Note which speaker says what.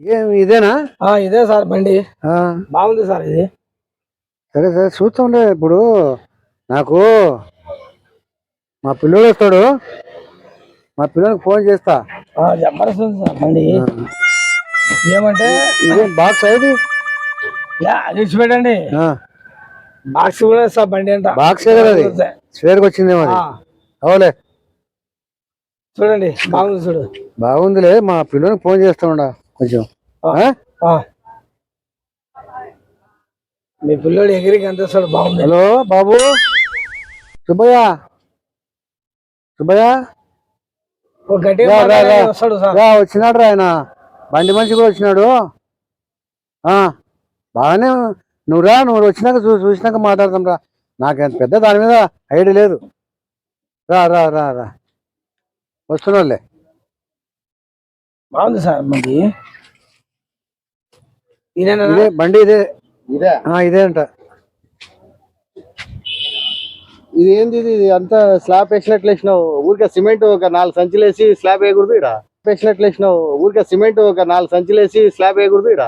Speaker 1: ఏం ఇదేనా?
Speaker 2: ఆ, ఇదే సార్ బండి.
Speaker 1: ఆ,
Speaker 2: బాగుంది సార్ ఇది.
Speaker 1: సరే సరే చూస్తుండే ఇప్పుడు. నాకు మా పిల్లోడు వస్తాడు. మా పిల్లలకు ఫోన్ చేస్తా.
Speaker 2: ఆ, జబర్దస్త్ ఉంది సార్ బండి. ఏమంటే?
Speaker 1: ఇదే బాక్స్
Speaker 2: యా, అది ఇచ్చి పెట్టండి బాక్స్ కూడా సార్ బండి అంట
Speaker 1: బాక్స్ కదా అది? స్వేర్కి వచ్చిందేమో అది
Speaker 2: ఆ,
Speaker 1: అవులే
Speaker 2: చూడండి బాగుంది చూడు.
Speaker 1: బాగుందిలే మా పిల్లలకు ఫోన్ చేస్తా ఉండా. కొంచెం.
Speaker 2: మీ పిల్లోడు ఎగిరికి ఎంత చూడు బాగుంది.
Speaker 1: హలో బాబు. సుబ్బయ్య. సుబ్బయ్య.
Speaker 2: వస్తాడు
Speaker 1: వచ్చినాడు రా ఆయన. బండి మనిషి కూడా వచ్చినాడు. ఆ బాగానే నువ్వు రా నువ్వు వచ్చినాక చూ చూసినాక మాట్లాడదాం రా. నాకేంత పెద్ద దాని మీద ఐడియా లేదు. రా రా రా రా. వస్తున్నాడులే
Speaker 2: బాగుంది సార్
Speaker 1: ఇదే బండి ఇదే.
Speaker 3: ఇదే?
Speaker 1: ఆ, ఇదే అంట.
Speaker 3: ఇది ఏంది ఇది? అంతా స్లాబ్ వేసినట్లు వేసినావు. ఊరికే సిమెంట్ ఒక నాలుగు సంచులు వేసి స్లాబ్ వేయకూడదు ఇక్కడ వేసినట్లు వేసినావు. ఊరికే సిమెంట్ ఒక నాలుగు సంచులు వేసి స్లాబ్ వేయకూడదు ఇక్కడ